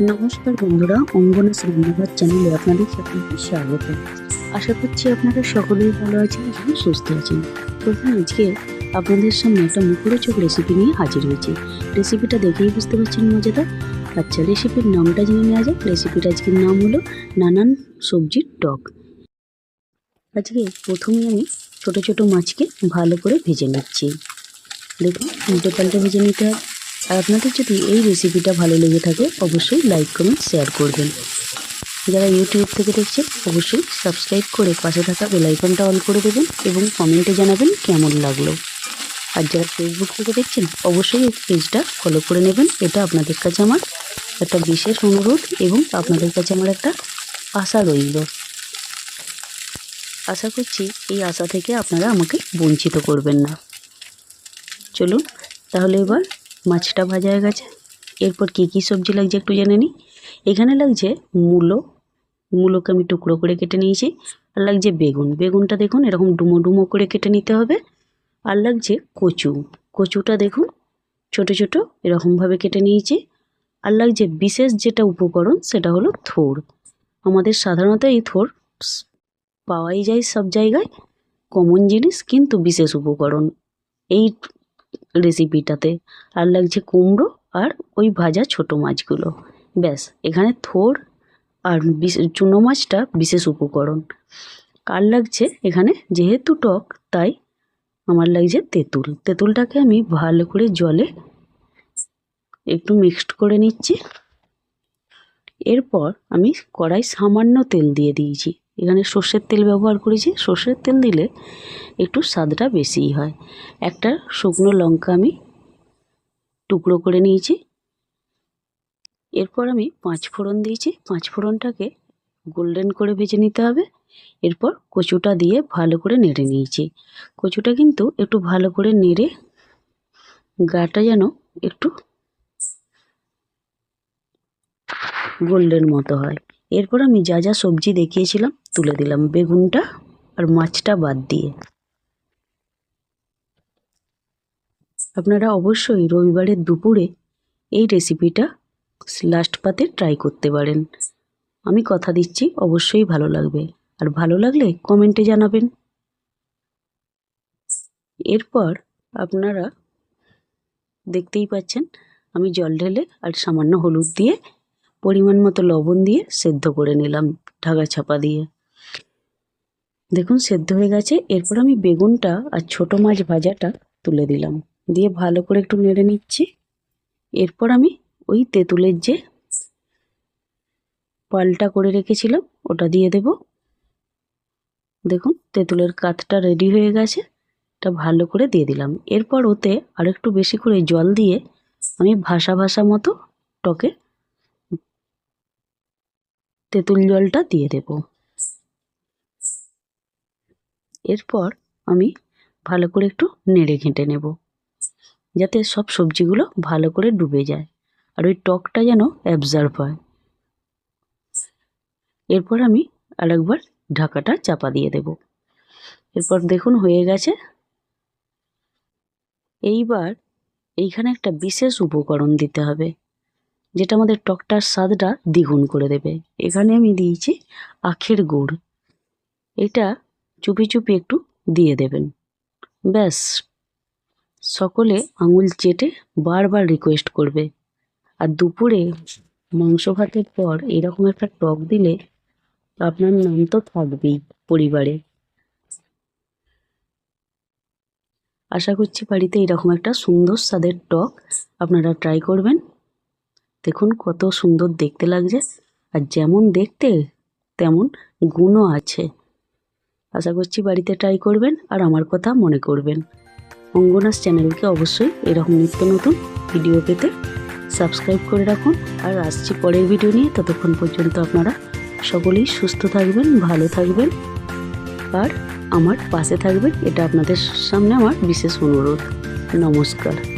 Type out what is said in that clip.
নমস্কার বন্ধুরা অঙ্গনাস রান্নাঘর চ্যানেলে আপনাদের সকলকে স্বাগত। আশা করছি আপনারা সকলেই ভালো আছেন এবং সুস্থ আছেন। তখন আজকে আপনাদের সামনে একটা মুখরোচক রেসিপি নিয়ে হাজির হয়েছি। রেসিপিটা দেখেই বুঝতে পারছেন মজাদার আচ্ছা রেসিপির নামটা জেনে নেওয়া যাক। রেসিপিটা আজকের নাম হলো নানান সবজির টক। আজকে প্রথমে আমি ছোট ছোট মাছকে ভালো করে ভেজে নিচ্ছি। দেখুন, উল্টে পাল্টে ভেজে নিতে হবে। আর আপনাদের যদি এই রেসিপিটা ভালো লেগে থাকে, অবশ্যই লাইক কমেন্ট শেয়ার করবেন। যারা ইউটিউব থেকে দেখছেন, অবশ্যই সাবস্ক্রাইব করে পাশে থাকা বেলাইকনটা অন করে দেবেন এবং কমেন্টে জানাবেন কেমন লাগল। আর যারা ফেসবুক থেকে দেখছেন, অবশ্যই এই পেজটা ফলো করে নেবেন। এটা আপনাদের কাছে আমার একটা বিশেষ অনুরোধ এবং আপনাদের কাছে আমার একটা আশা রইল। আশা করছি এই আশা থেকে আপনারা আমাকে বঞ্চিত করবেন না। চলুন, তাহলে এবার মাছটা ভাজা হয়ে গেছে। এরপর কী কী সবজি লাগছে একটু জেনে নিই। এখানে লাগছে মূলো। মূলোকে আমি টুকরো করে কেটে নিয়েছি। আর লাগছে বেগুন। বেগুনটা দেখুন, এরকম ডুমো ডুমো করে কেটে নিতে হবে। আর লাগছে কচু। কচুটা দেখুন, ছোট ছোট এরকমভাবে কেটে নিয়েছি। আর লাগছে বিশেষ যেটা উপকরণ, সেটা হলো থোর। আমাদের সাধারণত এই থোর পাওয়াই যায় সব জায়গায়। কমন জিনিস, কিন্তু বিশেষ উপকরণ। এই রেসিপিটাতে আর লাগছে কুমড়ো আর ওই ভাজা ছোট মাছগুলো। ব্যাস, এখানে থোর আর চুনো মাছটা বিশেষ উপকরণ। আর লাগছে এখানে যেহেতু টক, তাই আমার লাগছে তেঁতুল। তেঁতুলটাকে আমি ভালো করে জলে একটু মিক্সড করে নিচ্ছি। এরপর আমি কড়াই সামান্য তেল দিয়ে দিয়েছি। এখানে সর্ষের তেল ব্যবহার করেছি। সর্ষের তেল দিলে একটু স্বাদটা বেশিই হয়। একটা শুকনো লঙ্কা আমি টুকরো করে নিয়েছি। এরপর আমি পাঁচ ফোড়ন দিয়েছি। পাঁচ ফোড়নটাকে গোল্ডেন করে ভেজে নিতে হবে। এরপর কচুটা দিয়ে ভালো করে নেড়ে নিয়েছি। কচুটা কিন্তু একটু ভালো করে নেড়ে গাটা যেন একটু গোল্ডেন মতো হয়। এরপর আমি যা যা সবজি দেখিয়েছিলাম তুলে দিলাম বেগুনটা আর মাছটা বাদ দিয়ে। আপনারা অবশ্যই রবিবারের দুপুরে এই রেসিপিটা লাস্ট পাতে ট্রাই করতে পারেন। আমি কথা দিচ্ছি, অবশ্যই ভালো লাগবে। আর ভালো লাগলে কমেন্টে জানাবেন। এরপর আপনারা দেখতেই পাচ্ছেন, আমি জল ঢেলে আর সামান্য হলুদ দিয়ে পরিমাণ মতো লবণ দিয়ে সেদ্ধ করে নিলাম ঢাকা চাপা দিয়ে। দেখুন, সেদ্ধ হয়ে গেছে। এরপর আমি বেগুনটা আর ছোট মাছ ভাজাটা তুলে দিলাম। দিয়ে ভালো করে একটু নেড়ে নিচ্ছি। এরপর আমি ওই তেঁতুলের যে পালটা করে রেখেছিলাম, ওটা দিয়ে দেব। দেখুন, তেঁতুলের কাতটা রেডি হয়ে গেছে। এটা ভালো করে দিয়ে দিলাম। এরপর ওতে আরেকটু বেশি করে জল দিয়ে আমি ভাসা ভাসা মতো টকে তেঁতুল জলটা দিয়ে দেব। এরপর আমি ভালো করে একটু নেড়ে ঘেঁটে নেব, যাতে সব সবজিগুলো ভালো করে ডুবে যায় আর ওই টকটা যেন অ্যাবজার্ভ হয়। এরপর আমি আরেকবার ঢাকাটা চাপা দিয়ে দেব। এরপর দেখুন হয়ে গেছে। এইবার এইখানে একটা বিশেষ উপকরণ দিতে হবে, যেটা আমাদের টকটার স্বাদটা দ্বিগুণ করে দেবে। এখানে আমি দিয়েছি আখের গুড়। এটা চুপি চুপি একটু দিয়ে দেবেন। ব্যাস। সকলে আঙুল চেটে বারবার রিকোয়েস্ট করবে। আর দুপুরে মাংস ভাতের পর এরকম একটা টক দিলে আপনার নাম তো থাকবেই পরিবারে। আশা করছি বাড়িতে এরকম একটা সুন্দর স্বাদের টক আপনারা ট্রাই করবেন। দেখুন কত সুন্দর দেখতে লাগছে। আর যেমন দেখতে, তেমন গুণও আছে। আশা করছি বাড়িতে ট্রাই করবেন আর আমার কথা মনে করবেন। অঙ্গনাস চ্যানেলকে অবশ্যই এরকম নিত্য নতুন ভিডিও পেতে সাবস্ক্রাইব করে রাখুন। আর আসছি পরের ভিডিও নিয়ে। ততক্ষণ পর্যন্ত আপনারা সকলেই সুস্থ থাকবেন, ভালো থাকবেন। আর আমার পাশে থাকবেন, এটা আপনাদের সামনে আমার বিশেষ অনুরোধ। নমস্কার।